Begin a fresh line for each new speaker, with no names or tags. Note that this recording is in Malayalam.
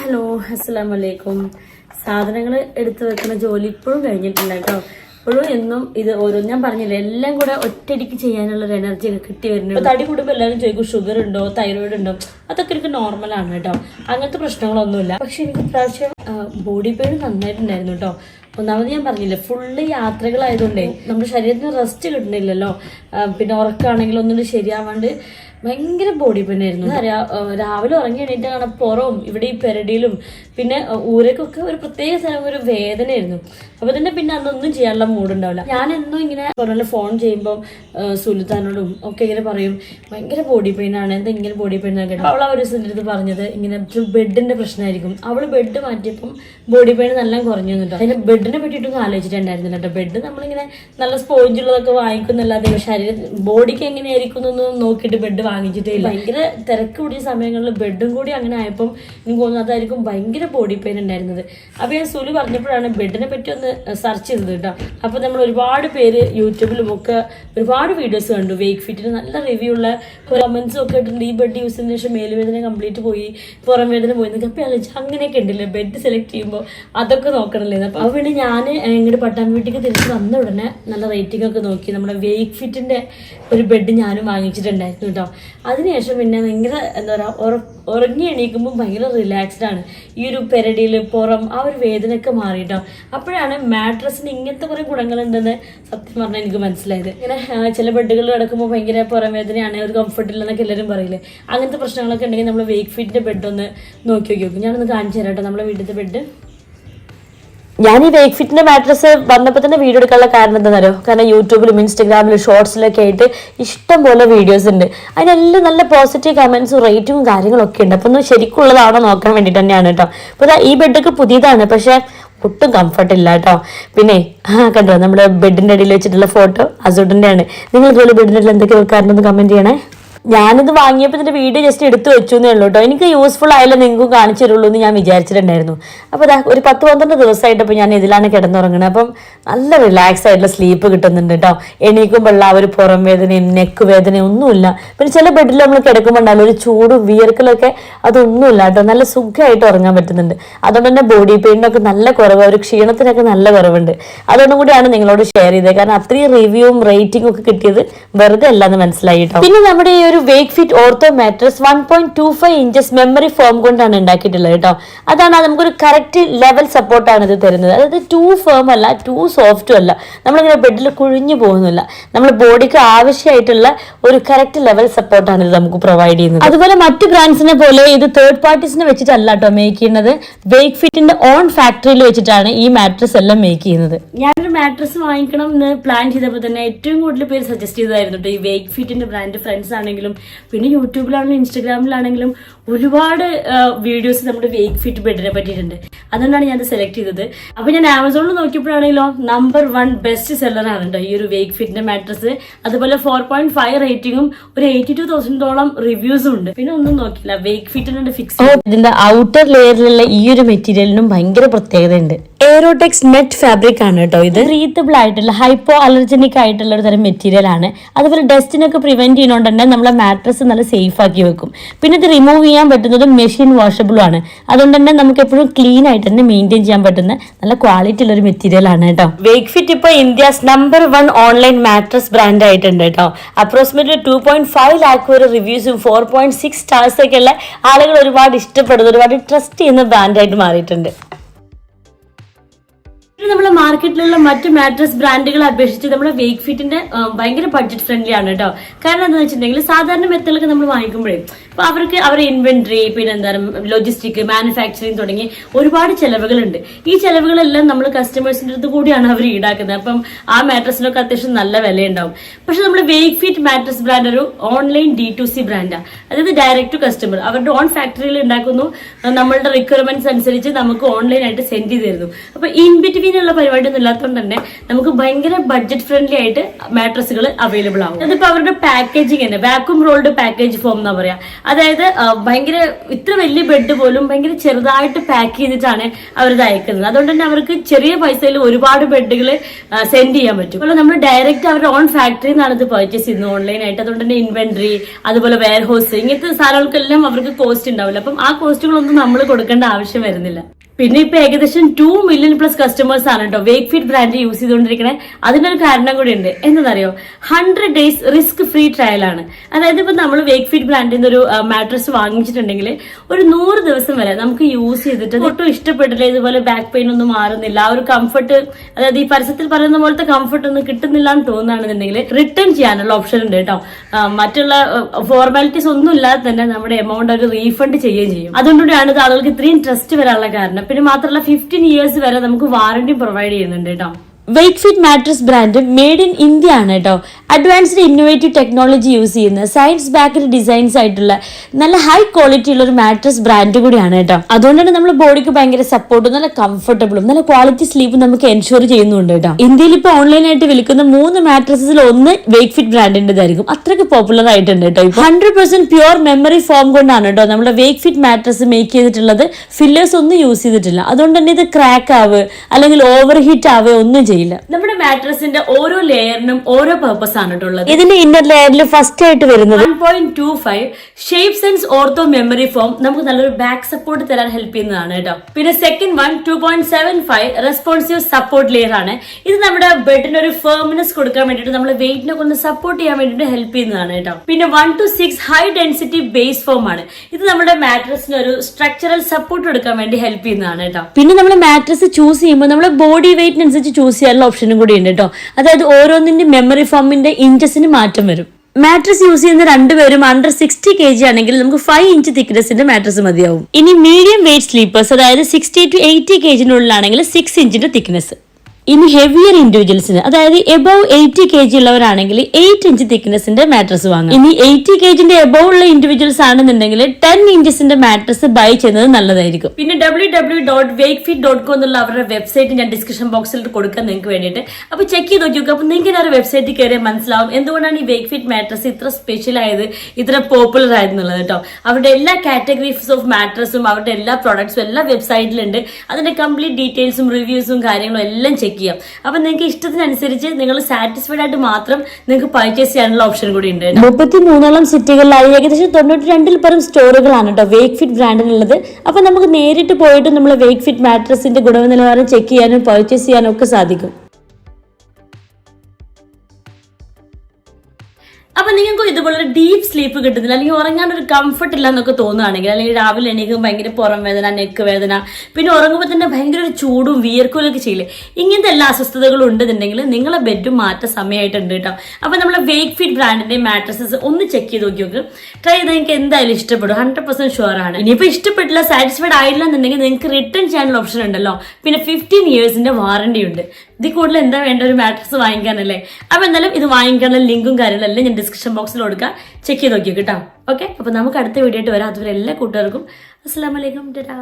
ഹലോ അസ്സാം വലൈക്കും സാധനങ്ങൾ എടുത്തു വെക്കുന്ന ജോലി ഇപ്പോഴും കഴിഞ്ഞിട്ടില്ല കേട്ടോ. ഇപ്പോഴും എന്നും ഇത് ഓരോ ഞാൻ പറഞ്ഞില്ല എല്ലാം കൂടെ ഒറ്റയടിക്ക് ചെയ്യാനുള്ള ഒരു എനർജി ഒക്കെ കിട്ടി വരുന്നുണ്ട്. തടി കൂടുമ്പോൾ എല്ലാവരും ചോദിക്കും ഷുഗർ ഉണ്ടോ തൈറോയിഡ് ഉണ്ടോ? അതൊക്കെ എനിക്ക് നോർമലാണ് കേട്ടോ. അങ്ങനത്തെ പ്രശ്നങ്ങളൊന്നുമില്ല. പക്ഷെ എനിക്ക് പ്രാവശ്യം ബോഡി പെയിൻ നന്നായിട്ടുണ്ടായിരുന്നു കേട്ടോ. ഒന്നാമത് ഞാൻ പറഞ്ഞില്ലേ ഫുള്ള് യാത്രകളായതുകൊണ്ടേ നമ്മുടെ ശരീരത്തിന് റെസ്റ്റ് കിട്ടുന്നില്ലല്ലോ പിന്നെ ഉറക്കമാണെങ്കിലും ഒന്നും ശരിയാവാണ്ട് ഭയങ്കര ബോഡി പെയിൻ ആയിരുന്നു. രാവിലെ ഉറങ്ങി എണീറ്റാണ് പുറവും ഇവിടെ ഈ പെരടിയിലും പിന്നെ ഊരക്കൊക്കെ ഒരു പ്രത്യേക സ്ഥലം ഒരു വേദനയായിരുന്നു. അപ്പൊ തന്നെ പിന്നെ അന്നൊന്നും ചെയ്യാനുള്ള മൂഡുണ്ടാവില്ല ഞാൻ എന്നും ഇങ്ങനെ പറഞ്ഞ ഫോൺ ചെയ്യുമ്പോൾ സുൽത്താനോടും ഒക്കെ ഇങ്ങനെ പറയും ഭയങ്കര ബോഡി പെയിൻ ആണ് എന്താ ഇങ്ങനെ ബോഡി പെയിൻ ആണ് കേട്ടോ. അവൾ ആ ഒരു ദിവസം പറഞ്ഞത് ഇങ്ങനെ ബെഡിന്റെ പ്രശ്നമായിരിക്കും അവൾ ബെഡ് മാറ്റിയപ്പം ബോഡി പെയിൻ നല്ല കുറഞ്ഞു കേട്ടോ. അതിന് ബെഡിനെ പറ്റിയിട്ടൊന്നും ആലോചിച്ചിട്ടുണ്ടായിരുന്നില്ല കേട്ടോ. ബെഡ് നമ്മളിങ്ങനെ നല്ല സ്പോഞ്ചുള്ളതൊക്കെ വാങ്ങിക്കുന്നല്ലാതെ ശരീരം ബോഡിക്ക് എങ്ങനെയായിരിക്കും എന്നൊന്നും നോക്കിയിട്ട് ബെഡ് വാങ്ങിച്ചിട്ടേ ഭയങ്കര തിരക്ക് കൂടിയ സമയങ്ങളിൽ ബെഡും കൂടി അങ്ങനെ ആയപ്പം എനിക്ക് തോന്നുന്നു അതായിരിക്കും ഭയങ്കര ബോഡി പെയിൻ ഉണ്ടായിരുന്നത്. അപ്പോൾ ഞാൻ സുലു പറഞ്ഞപ്പോഴാണ് ബെഡിനെ പറ്റി ഒന്ന് സെർച്ച് ചെയ്തത് കേട്ടോ. അപ്പൊ നമ്മൾ ഒരുപാട് പേര് യൂട്യൂബിലും ഒക്കെ ഒരുപാട് വീഡിയോസ് കണ്ടു. വെയ്ക്ക് ഫിറ്റിന് നല്ല റിവ്യൂ ഉള്ള കമന്റ്സും ഒക്കെ ഇട്ടിട്ടുണ്ട്. ഈ ബെഡ് യൂസ് ചെയ്തതിനു ശേഷം മേലുവേദന കംപ്ലീറ്റ് പോയി പുറം വേദന പോയി എന്നൊക്കെ അപ്പൊ ആലോചിച്ചു അങ്ങനെയൊക്കെ ഉണ്ടല്ലേ? ബെഡ് സെലക്ട് ചെയ്യുമ്പോൾ അതൊക്കെ നോക്കണല്ലേ? അപ്പോൾ അപ്പൊ പിന്നെ ഞാൻ ഇങ്ങോട്ട് പട്ടാൻ വീട്ടിലേക്ക് തിരിച്ച് വന്ന ഉടനെ നല്ല റേറ്റിംഗ് ഒക്കെ നോക്കി. നമ്മുടെ വെയ്ക്ക് ഫിറ്റിന്റെ ഒരു ബെഡ് ഞാനും വാങ്ങിച്ചിട്ടുണ്ടായിരുന്നു കേട്ടോ. അതിനുശേഷം പിന്നെ ഭയങ്കര എന്താ പറയുക ഉറങ്ങി എണീക്കുമ്പോൾ ഭയങ്കര റിലാക്സ്ഡ് ആണ്. ഈ ഒരു പെരടിയിൽ പുറം ആ ഒരു വേദനയൊക്കെ മാറിയിട്ടോ അപ്പോഴാണ് മാട്രസിന് ഇങ്ങനത്തെ കുറേ ഗുണങ്ങളുണ്ടെന്ന് സത്യം പറഞ്ഞാൽ എനിക്ക് മനസ്സിലായത്. ഇങ്ങനെ ചില ബെഡുകളിൽ കിടക്കുമ്പോൾ ഭയങ്കര പുറം വേദനയാണ് ഒരു കംഫർട്ട് ഇല്ലെന്നൊക്കെ എല്ലാവരും പറയില്ലേ. അങ്ങനത്തെ പ്രശ്നങ്ങളൊക്കെ ഉണ്ടെങ്കിൽ നമ്മൾ വെയ്ക്ക് ഫീറ്റിന്റെ ബെഡ് ഒന്ന് നോക്കി നോക്കി നോക്കും. ഞാനൊന്ന് കാണിച്ചു തരാം കേട്ടോ നമ്മുടെ വീട്ടിലത്തെ ബെഡ് ഞാൻ ഈ വേക്ക് ഫിറ്റിന്റെ മാട്രസ് വന്നപ്പോൾ തന്നെ വീഡിയോ എടുക്കാനുള്ള കാരണം എന്താണെന്നറിയോ? കാരണം യൂട്യൂബിലും ഇൻസ്റ്റഗ്രാമിലും ഷോർട്സിലൊക്കെ ആയിട്ട് ഇഷ്ടം പോലെ വീഡിയോസ് ഉണ്ട്. അതിനെല്ലാം നല്ല പോസിറ്റീവ് കമൻസും റേറ്റും കാര്യങ്ങളൊക്കെ ഉണ്ട്. അപ്പം ഒന്ന് ശരിക്കുള്ളതാണോ നോക്കാൻ വേണ്ടി തന്നെയാണ് കേട്ടോ. അപ്പോൾ ദാ ഈ ബെഡൊക്കെ പുതിയതാണ്. പക്ഷേ ഒട്ടും കംഫർട്ട് ഇല്ല കേട്ടോ. പിന്നെ കണ്ടോ? നമ്മുടെ ബെഡിന്റെ അടിയിൽ വെച്ചിട്ടുള്ള ഫോട്ടോ അസുഡിന്റെ ആണ് നിങ്ങൾ ഇതുപോലെ ബെഡിന്റെ അടിയിൽ എന്തൊക്കെ വെക്കാറുണ്ടെന്ന് കമന്റ് ചെയ്യണേ. ഞാനിത് വാങ്ങിയപ്പോൾ ഇതിന്റെ വീഡിയോ ജസ്റ്റ് എടുത്തു വെച്ചു എന്നേ ഉള്ളൂ കേട്ടോ എനിക്ക് യൂസ്ഫുൾ ആയാലും നിങ്ങൾക്ക് കാണിച്ചു തരുള്ളൂ എന്ന് ഞാൻ വിചാരിച്ചിട്ടുണ്ടായിരുന്നു. അപ്പോൾ ദാ ഒരു പത്ത് പന്ത്രണ്ട് ദിവസമായിട്ടപ്പോൾ ഞാൻ ഇതിലാണ് കിടന്നുറങ്ങുന്നത് അപ്പം നല്ല റിലാക്സ് ആയിട്ടുള്ള സ്ലീപ്പ് കിട്ടുന്നുണ്ട് കേട്ടോ എണീക്കുമ്പോൾ ആ ഒരു പുറം വേദനയും നെക്ക് വേദനയും ഒന്നുമില്ല. പിന്നെ ചില ബെഡിൽ നമ്മൾ കിടക്കുമ്പോൾ ഒരു ചൂട് വിയർക്കലൊക്കെ അതൊന്നുമില്ല കേട്ടോ നല്ല സുഖമായിട്ട് ഉറങ്ങാൻ പറ്റുന്നുണ്ട്. അതുകൊണ്ട് തന്നെ ബോഡി പെയിനൊക്കെ നല്ല കുറവ് ഒരു ക്ഷീണത്തിനൊക്കെ നല്ല കുറവുണ്ട്. അതുകൊണ്ടും കൂടിയാണ് നിങ്ങളോട് ഷെയർ ചെയ്തത് കാരണം അത്രയും റിവ്യൂവും റേറ്റിംഗും ഒക്കെ കിട്ടിയത് വെറുതെ അല്ലാന്ന് മനസ്സിലായി കേട്ടോ പിന്നെ നമ്മുടെ ഈ ഒരു Wakefit ortho mattress one point two five inches memory foam കൊണ്ടാണ് ഉണ്ടാക്കിയിട്ടുള്ളത് കേട്ടോ. അതാണ് അത് നമുക്കൊരു കറക്റ്റ് ലെവൽ സപ്പോർട്ടാണ് ഇത് തരുന്നത്. അതായത് ടു ഫേം അല്ല ടു സോഫ്റ്റും അല്ല. നമ്മളിങ്ങനെ ബെഡിൽ കുഴിഞ്ഞു പോകുന്നില്ല. നമ്മൾ ബോഡിക്ക് ആവശ്യമായിട്ടുള്ള ഒരു കറക്റ്റ് ലെവൽ സപ്പോർട്ടാണ് ഇത് നമുക്ക് പ്രൊവൈഡ് ചെയ്യുന്നത്. അതുപോലെ മറ്റ് ബ്രാൻഡ്സിനെ പോലെ ഇത് തേർഡ് പാർട്ടീസിനെ വെച്ചിട്ടല്ല കേട്ടോ മേക്ക് ചെയ്യുന്നത്. വേക്ക് ഫിറ്റിന്റെ ഓൺ ഫാക്ടറിയിൽ വെച്ചിട്ടാണ് ഈ മാട്രസ് എല്ലാം മേക്ക് ചെയ്യുന്നത്. ഞാനൊരു മാട്രസ് വാങ്ങിക്കണം എന്ന് പ്ലാൻ ചെയ്തപ്പോൾ തന്നെ ഏറ്റവും കൂടുതൽ പേര് സജസ്റ്റ് ചെയ്തതായിരുന്നു ഈ വേക്ക് ഫിറ്റിന്റെ ബ്രാൻഡ് ഫ്രണ്ട്സ് ആണെങ്കിലും പിന്നെ യൂട്യൂബിലാണെങ്കിലും ഇൻസ്റ്റഗ്രാമിലാണെങ്കിലും ഒരുപാട് വീഡിയോസ് നമ്മുടെ വേക്ക് ഫിറ്റ് ബെഡിനെ പറ്റിയിട്ടുണ്ട്. അതുകൊണ്ടാണ് ഞാൻ സെലക്ട് ചെയ്തത്. അപ്പോൾ ഞാൻ ആമസോണിൽ നോക്കിയപ്പോഴാണെങ്കിലോ നമ്പർ വൺ ബെസ്റ്റ് സെല്ലർ ആണ് കേട്ടോ ഈ ഒരു വേക്ക് ഫിറ്റിന്റെ മാട്രസ് അതുപോലെ ഫോർ പോയിന്റ് ഫൈവ് റേറ്റിംഗും ഒരു എയ്റ്റി ടു തൗസൻഡോളം റിവ്യൂസും ഉണ്ട്. പിന്നെ ഒന്നും നോക്കില്ല വേക്ക് ഫിറ്റിനുണ്ട് ഫിക്സ് ഇതിന്റെ ഔട്ടർ ലെയറിലുള്ള ഈ ഒരു മെറ്റീരിയലിനും ഭയങ്കര പ്രത്യേകത ഉണ്ട് എയറോടെക്സ് നെറ്റ് ഫാബ്രിക് ആണ് കേട്ടോ ഇത്. റീത്തബിൾ ആയിട്ടുള്ള ഹൈപ്പോ അലർജനിക് ആയിട്ടുള്ള ഒരു തരം മെറ്റീരിയൽ ആണ്. അതുപോലെ ഡസ്റ്റിനൊക്കെ പ്രിവെന്റ് ചെയ്യുന്നതുകൊണ്ട് തന്നെ നമ്മളെ മാട്രസ് നല്ല സേഫ് ആക്കി വെക്കും. പിന്നെ ഇത് റിമൂവ് ചെയ്യാൻ പറ്റുന്നത് മെഷീൻ വാഷബിളും ആണ്. അതുകൊണ്ട് തന്നെ നമുക്ക് എപ്പോഴും ക്ലീൻ ആയിട്ട് തന്നെ മെയിന്റെയിൻ ചെയ്യാൻ പറ്റുന്ന നല്ല ക്വാളിറ്റി ഉള്ള ഒരു മെറ്റീരിയൽ ആണ് കേട്ടോ വേക്ക് ഫിറ്റ് ഇപ്പോൾ India's number one online mattress brand ആയിട്ടുണ്ട് കേട്ടോ approximately two point five lakh വരെ റിവ്യൂസും ഫോർ പോയിന്റ് സിക്സ് സ്റ്റാർസ് ഒക്കെ ഉള്ള ആളുകൾ ഒരുപാട് ഇഷ്ടപ്പെടുന്ന. ഒരുപാട് ട്രസ്റ്റ് ചെയ്യുന്ന ബ്രാൻഡായിട്ട് മാറിയിട്ടുണ്ട്. നമ്മുടെ മാർക്കറ്റിലുള്ള മറ്റ് മാട്രസ് ബ്രാൻഡുകളെ അപേക്ഷിച്ച് നമ്മുടെ വെയ്ക്ക് ഫിറ്റിന്റെ ഭയങ്കര ബഡ്ജറ്റ് ഫ്രണ്ട്ലി ആണ് കേട്ടോ കാരണം എന്താണെന്ന് വെച്ചിട്ടുണ്ടെങ്കിൽ സാധാരണ മെത്തലൊക്കെ നമ്മൾ വാങ്ങിക്കുമ്പോഴേ അപ്പൊ അവർക്ക് അവരുടെ ഇൻവെന്ററി പിന്നെ എന്താ ലോജിസ്റ്റിക് മാനുഫാക്ചറിങ് തുടങ്ങി ഒരുപാട് ചെലവുകളുണ്ട്. ഈ ചെലവുകളെല്ലാം നമ്മൾ കസ്റ്റമേഴ്സിന്റെ അടുത്ത് കൂടിയാണ് അവർ ഈടാക്കുന്നത്. അപ്പം ആ മാട്രസിനൊക്കെ അത്യാവശ്യം നല്ല വിലയുണ്ടാവും. പക്ഷെ നമ്മുടെ വെയ്ക്ക് ഫിറ്റ് മാട്രസ് ബ്രാൻഡ് ഒരു ഓൺലൈൻ ഡി ടു സി ബ്രാൻഡാണ് അതായത് ഡയറക്റ്റ് ടു കസ്റ്റമർ അവരുടെ ഓൺ ഫാക്ടറിയിൽ ഉണ്ടാക്കുന്നു. നമ്മളുടെ റിക്വയർമെന്റ്സ് അനുസരിച്ച് നമുക്ക് ഓൺലൈൻ ആയിട്ട് സെൻഡ് ചെയ്ത് തരുന്നു. അപ്പൊ ഇൻ ബിറ്റ്വീൻ ഉള്ള പരിപാടി ഒന്നും ഇല്ലാത്തതുകൊണ്ട് തന്നെ നമുക്ക് ഭയങ്കര ബഡ്ജറ്റ് ഫ്രണ്ട്ലി ആയിട്ട് മാട്രസുകൾ അവൈലബിൾ ആവും. അതിപ്പോ അവരുടെ പാക്കേജിങ് തന്നെ വാക്യൂം റോൾഡ് പാക്കേജ് ഫോം എന്നാ പറയാ. അതായത് ഭയങ്കര ഇത്ര വലിയ ബെഡ് പോലും ഭയങ്കര ചെറുതായിട്ട് പാക്ക് ചെയ്തിട്ടാണ് അവരത് അയക്കുന്നത്. അതുകൊണ്ട് തന്നെ അവർക്ക് ചെറിയ പൈസയിൽ ഒരുപാട് ബെഡുകൾ സെൻഡ് ചെയ്യാൻ പറ്റും. അതുപോലെ നമ്മൾ ഡയറക്റ്റ് അവരുടെ ഓൺ ഫാക്ടറിയിൽ നിന്നാണ് ഇത് പർച്ചേസ് ചെയ്യുന്നത് ഓൺലൈൻ ആയിട്ട്. അതുകൊണ്ട് തന്നെ ഇൻവെന്ററി അതുപോലെ വെയർ ഹൗസ് ഇങ്ങനത്തെ സാധനങ്ങൾക്കെല്ലാം അവർക്ക് കോസ്റ്റ് ഉണ്ടാവില്ല. അപ്പം ആ കോസ്റ്റുകളൊന്നും നമ്മൾ കൊടുക്കേണ്ട ആവശ്യം വരുന്നില്ല. പിന്നെ ഇപ്പൊ ഏകദേശം ടു മില്യൺ പ്ലസ് കസ്റ്റമേഴ്സ് ആണ് കേട്ടോ വേക്ക് ഫിറ്റ് ബ്രാൻഡ് യൂസ് ചെയ്തുകൊണ്ടിരിക്കണേ. അതിനൊരു കാരണം കൂടി ഉണ്ട്. എന്താണെന്നറിയോ hundred days risk free trial ആണ്. അതായത് ഇപ്പൊ നമ്മൾ വേക്ക് ഫിറ്റ് നിന്ന് ഒരു മാട്രസ് വാങ്ങിച്ചിട്ടുണ്ടെങ്കിൽ ഒരു നൂറ് ദിവസം വരെ നമുക്ക് യൂസ് ചെയ്തിട്ട് ഒട്ടും ഇഷ്ടപ്പെട്ടില്ല. ഇതുപോലെ ബാക്ക് പെയിൻ ഒന്നും മാറുന്നില്ല. ആ ഒരു കംഫർട്ട് അതായത് ഈ പരസ്യത്തിൽ പറയുന്ന പോലത്തെ കംഫർട്ട് ഒന്നും കിട്ടുന്നില്ല എന്ന് തോന്നുകയാണെന്നുണ്ടെങ്കിൽ റിട്ടേൺ ചെയ്യാനുള്ള ഓപ്ഷൻ ഉണ്ട് കേട്ടോ മറ്റുള്ള ഫോർമാലിറ്റീസ് ഒന്നും ഇല്ലാതെ തന്നെ നമ്മുടെ എമൗണ്ട് ഒരു റീഫണ്ട് ചെയ്യുകയും ചെയ്യും. അതുകൊണ്ടുകൂടിയാണ് ഇത് ആളുകൾക്ക് ഇത്രയും ട്രസ്റ്റ് വരാനുള്ള കാരണം. പിന്നെ മാത്രമല്ല ഫിഫ്റ്റീൻ ഇയേഴ്സ് വരെ നമുക്ക് വാറണ്ടി പ്രൊവൈഡ് ചെയ്യുന്നുണ്ട് കേട്ടോ Wakefit mattress brand made in India ആണ് കേട്ടോ അഡ്വാൻസ്ഡ് ഇന്നോവേറ്റീവ് ടെക്നോളജി യൂസ് ചെയ്യുന്ന സയൻസ് ബാക്ക്ഡ് ഡിസൈൻസ് ആയിട്ടുള്ള നല്ല ഹൈ ക്വാളിറ്റി ഉള്ള ഒരു മാട്രസ് ബ്രാൻഡ് കൂടിയാണ് കേട്ടോ. അതുകൊണ്ടാണ് നമ്മൾ ബോഡിക്ക് ഭയങ്കര സപ്പോർട്ടും നല്ല കംഫർട്ടബിളും നല്ല ക്വാളിറ്റി സ്ലീപ്പും നമുക്ക് എൻഷുർ ചെയ്യുന്നുണ്ട് കേട്ടോ. ഇന്ത്യയിൽ ഇപ്പോൾ ഓൺലൈനായിട്ട് വിൽക്കുന്ന മൂന്ന് മാട്രസസിൽ ഒന്ന് വേക്ക് ഫിറ്റ് ബ്രാൻഡിന്റെതായിരിക്കും അത്രയ്ക്ക് പോപ്പുലർ ആയിട്ടുണ്ട് കേട്ടോ. ഇപ്പോൾ hundred percent pure memory foam കൊണ്ടാണ് കേട്ടോ നമ്മുടെ വേക്ക് ഫിറ്റ് മാട്രസ് മേക്ക് ചെയ്തിട്ടുള്ളത്. ഫില്ലേഴ്സ് ഒന്നും യൂസ് ചെയ്തിട്ടില്ല. അതുകൊണ്ട് തന്നെ ഇത് ക്രാക്ക് ആവുക അല്ലെങ്കിൽ ഓവർ ഹീറ്റ് ആവുക ഒന്നും ചെയ്യില്ല. നമ്മുടെ മാട്രസിന്റെ ഓരോ ലെയറിനും ഓരോ പർപ്പസ് ആണ് ഇതിന്റെ ഇന്നർ ലെയറിൽ ഫസ്റ്റ് ആയിട്ട് വരുന്നത് one point two five shape sense ortho memory foam നമുക്ക് നല്ലൊരു ബാക്ക് സപ്പോർട്ട് തരാൻ ഹെൽപ്പ് ചെയ്യുന്നതാണ് കേട്ടോ. പിന്നെ second one two point seven five responsive support layer ആണ്. ഇത് നമ്മുടെ ബെഡിന് ഒരു ഫേർമിനെസ് കൊടുക്കാൻ വേണ്ടിയിട്ട് നമ്മുടെ വെയിറ്റിനെ ഒന്ന് സപ്പോർട്ട് ചെയ്യാൻ വേണ്ടിട്ട് ഹെൽപ്പ് ചെയ്യുന്നതാണ് കേട്ടോ. പിന്നെ one two six high density base foam ആണ്. ഇത് നമ്മുടെ മാട്രസിന് ഒരു സ്ട്രക്ചറൽ സപ്പോർട്ട് കൊടുക്കാൻ വേണ്ടി ഹെൽപ്പ് ചെയ്യുന്നതാണ് കേട്ടോ. പിന്നെ നമ്മൾ മാട്രസ് ചൂസ് ചെയ്യുമ്പോൾ നമ്മുടെ ബോഡി വെയിറ്റിനനുസരിച്ച് ചൂസ് ചെയ്യാനുള്ള ഓപ്ഷനും കൂടി ഉണ്ട് കേട്ടോ. അതായത് ഓരോന്നിന്റെ മെമ്മറി ഫോമിന്റെ ഇഞ്ചസിന് മാറ്റം വരും. മാട്രസ് യൂസ് ചെയ്യുന്ന രണ്ടുപേരും അണ്ടർ സിക്സ്റ്റി കെ ജി ആണെങ്കിൽ നമുക്ക് ഫൈവ് ഇഞ്ച് തിക്നെസിന്റെ മാട്രസ് മതിയാവും. ഇനി മീഡിയം വെയിറ്റ് സ്ലീപ്പേഴ്സ് അതായത് സിക്സ്റ്റി ടു എയ്റ്റി കെ ജിനുള്ളിലാണെങ്കിൽ സിക്സ് ഇഞ്ചിന്റെ തിക്നെസ് ഇനി ഹെവിയർ ഇൻഡിവിജ്വൽസിന് അതായത് എബവ് എയ്റ്റി കെ ജി ഉള്ളവരാണെങ്കിൽ എയ്റ്റ് ഇഞ്ച് തിക്നെസിന്റെ മാട്രസ് വാങ്ങാം. ഇനി എയ്റ്റി കെ ജിന്റെ എബവ് ഉള്ള ഇൻഡിവിജ്വൽസ് ആണെന്നുണ്ടെങ്കിൽ ടെൻ ഇഞ്ചസിന്റെ മാട്രസ് ബൈ ചെയ്യുന്നത് നല്ലതായിരിക്കും. പിന്നെ W W dot Wakefit dot com എന്നുള്ള അവരുടെ വെബ്സൈറ്റ് ഞാൻ ഡിസ്ക്രിപ്ഷൻ ബോക്സിൽ കൊടുക്കാൻ നിങ്ങൾക്ക് വേണ്ടിയിട്ട്. അപ്പൊ ചെക്ക് ചെയ്ത് നോക്കിയോ അപ്പൊ നിങ്ങൾക്ക് ആ ഒരു വെബ്സൈറ്റിൽ കയറിയാൽ മനസ്സിലാവും എന്തുകൊണ്ടാണ് ഈ വെയ്റ്റ് ഫിറ്റ് മാട്രസ് ഇത്ര സ്പെഷ്യൽ ആയത് ഇത്ര പോപ്പുലർ ആയിരുന്നുള്ളത് കേട്ടോ. അവരുടെ എല്ലാ കാറ്റഗറീസ് ഓഫ് മാട്രസും അവരുടെ എല്ലാ പ്രോഡക്ട്സും എല്ലാ വെബ്സൈറ്റിലുണ്ട് അതിന്റെ കംപ്ലീറ്റ് ഡീറ്റെയിൽസും റിവ്യൂസും കാര്യങ്ങളും എല്ലാം ചെക്ക് ചെയ്യാം. അപ്പൊ നിങ്ങൾക്ക് ഇഷ്ടത്തിനനുസരിച്ച് നിങ്ങൾ സാറ്റിസ്ഫൈഡ് ആയിട്ട് മാത്രം നിങ്ങൾക്ക് പർച്ചേസ് ചെയ്യാനുള്ള ഓപ്ഷൻ കൂടി ഉണ്ട് മുപ്പത്തി മൂന്നോളം സിറ്റികളിലായി ഏകദേശം തൊണ്ണൂറ്റി രണ്ടിൽ പരം സ്റ്റോറുകളാണ് കേട്ടോ വേക്ക് ഫിറ്റ് ബ്രാൻഡിനുള്ളത്. അപ്പൊ നമുക്ക് നേരിട്ട് പോയിട്ട് നമ്മൾ വേക്ക് ഫിറ്റ് മാട്രസിന്റെ ഗുണനിലവാരം ചെക്ക് ചെയ്യാനും പർച്ചേസ് ചെയ്യാനും ഒക്കെ സാധിക്കും. അപ്പൊ നിങ്ങൾക്ക് ഇതുപോലെ ഡീപ്പ് സ്ലീപ്പ് കിട്ടുന്നില്ല. അല്ലെങ്കിൽ ഉറങ്ങാൻ ഒരു കംഫർട്ട് ഇല്ല എന്നൊക്കെ തോന്നുകയാണെങ്കിൽ അല്ലെങ്കിൽ രാവിലെ എണീക്കും ഭയങ്കര പുറം വേദന നെക്ക് വേദന പിന്നെ ഉറങ്ങുമ്പോൾ തന്നെ ഭയങ്കര ഒരു ചൂടും വിയർക്കലൊക്കെ ചെയ്യില്ല? ഇങ്ങനത്തെ എല്ലാ അസ്വസ്ഥതകളും ഉണ്ടെന്നുണ്ടെങ്കിൽ നിങ്ങളെ ബെഡ് മാറ്റ സമയമായിട്ടുണ്ട് കേട്ടോ. അപ്പൊ നമ്മളെ വേക്ക് ഫിറ്റ് ബ്രാൻഡിന്റെ മാട്രസസ് ഒന്ന് ചെക്ക് ചെയ്ത് നോക്കി നോക്ക്. ട്രൈ ചെയ്ത് നിങ്ങൾക്ക് എന്തായാലും ഇഷ്ടപ്പെടും. ഹൺഡ്രഡ് പെർസെന്റ് ഷുവർ ആണ്. ഇനിയിപ്പോൾ ഇഷ്ടപ്പെട്ടില്ല സാറ്റിസ്ഫൈഡ് ആയില്ല എന്നുണ്ടെങ്കിൽ നിങ്ങൾക്ക് റിട്ടേൺ ചെയ്യാനുള്ള ഓപ്ഷൻ ഉണ്ടല്ലോ. പിന്നെ ഫിഫ്റ്റീൻ ഇയേഴ്സിന്റെ വാറണ്ടി ഉണ്ട്. ഇതിൽ കൂടുതൽ എന്താ വേണ്ട ഒരു മാട്രസ് വാങ്ങിക്കാനല്ലേ. അപ്പൊ എന്തായാലും ഇത് വാങ്ങിക്കാനുള്ള ലിങ്കും കാര്യങ്ങളെല്ലാം ഞാൻ ഡിസ്ക്രിപ്ഷൻ ബോക്സിൽ കൊടുക്കാം. ചെക്ക് ചെയ്ത് നോക്കി കേട്ടോ. ഓക്കെ അപ്പൊ നമുക്ക് അടുത്ത വീഡിയോ ആയിട്ട് വരാം. അതുവരെ എല്ലാ കൂട്ടുകാർക്കും അസ്സാം വലൈക്കും ടാ